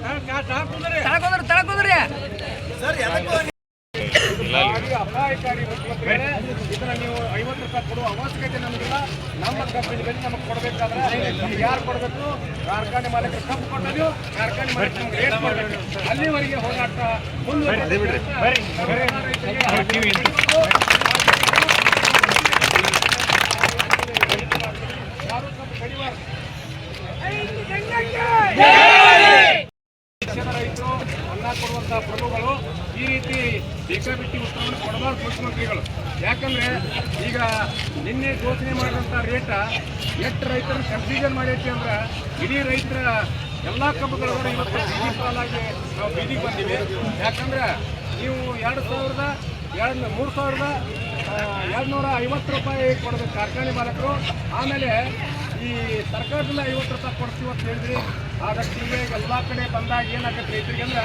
ತಳಕೋದ್ರಿ ತಳಕೋದ್ರಿ ಅಪಾಯಕಾರಿ ಇದನ್ನ ನೀವು ಐವತ್ತು ರೂಪಾಯಿ ಕೊಡುವ ಅವಶ್ಯಕತೆ ನಮಗಿಲ್ಲ ನಮ್ಮ ಕಂಪನಿ ಬೆಲೆ ನಮಗೆ ಕೊಡಬೇಕಾದ್ರೆ ನಮ್ಗೆ ಯಾರು ಕೊಡಬೇಕು ಕಾರ್ಖಾನೆ ಮಾಲೀಕರು ಕಬ್ಬು ಕೊಟ್ಟು ಕಾರ್ಖಾನೆ ಮಾಲೀಕರು ರೇಟ್ ಮಾಡಬೇಕು ಅಲ್ಲಿವರೆಗೆ ಹೋರಾಟ ಮುಂದುವರೆದ ಅನ್ನ ಪ್ರಭುಗಳು ಈ ರೀತಿ ಬೇಕಾಬಿಟ್ಟಿ ಉತ್ತರವನ್ನು ಕೊಡಬಾರ್ದು ಮುಖ್ಯಮಂತ್ರಿಗಳು. ಯಾಕಂದ್ರೆ ಈಗ ನಿನ್ನೆ ಘೋಷಣೆ ಮಾಡಿದಂಥ ರೇಟ ಎಷ್ಟು ರೈತರ ಕನ್ಫ್ಯೂಷನ್ ಮಾಡೈತಿ ಅಂದ್ರೆ ಇಡೀ ರೈತರ ಎಲ್ಲ ಕಬ್ಬುಗಳು ಇವತ್ತು ಬೀದಿ ಸಾಲಾಗಿ ನಾವು ಬೀದಿಗೆ ಬಂದೀವಿ. ಯಾಕಂದ್ರೆ ನೀವು ಎರಡು ಸಾವಿರದ ಎರಡು, ಮೂರು ಸಾವಿರದ ಎರಡು ನೂರ ಐವತ್ತು ರೂಪಾಯಿ ಕೊಡಬೇಕು ಕಾರ್ಖಾನೆ ಮಾಲಕರು. ಆಮೇಲೆ ಈ ಸರ್ಕಾರದಿಂದ ಐವತ್ತು ರೂಪಾಯಿ ಕೊಡ್ತೀವಿ ಅಂತ ಹೇಳಿದ್ರಿ. ಆದಷ್ಟು ಈಗ ಎಲ್ಲ ಕಡೆ ಬಂದಾಗ ಏನಾಗತ್ತೆ ರೈತರಿಗೆ ಅಂದ್ರೆ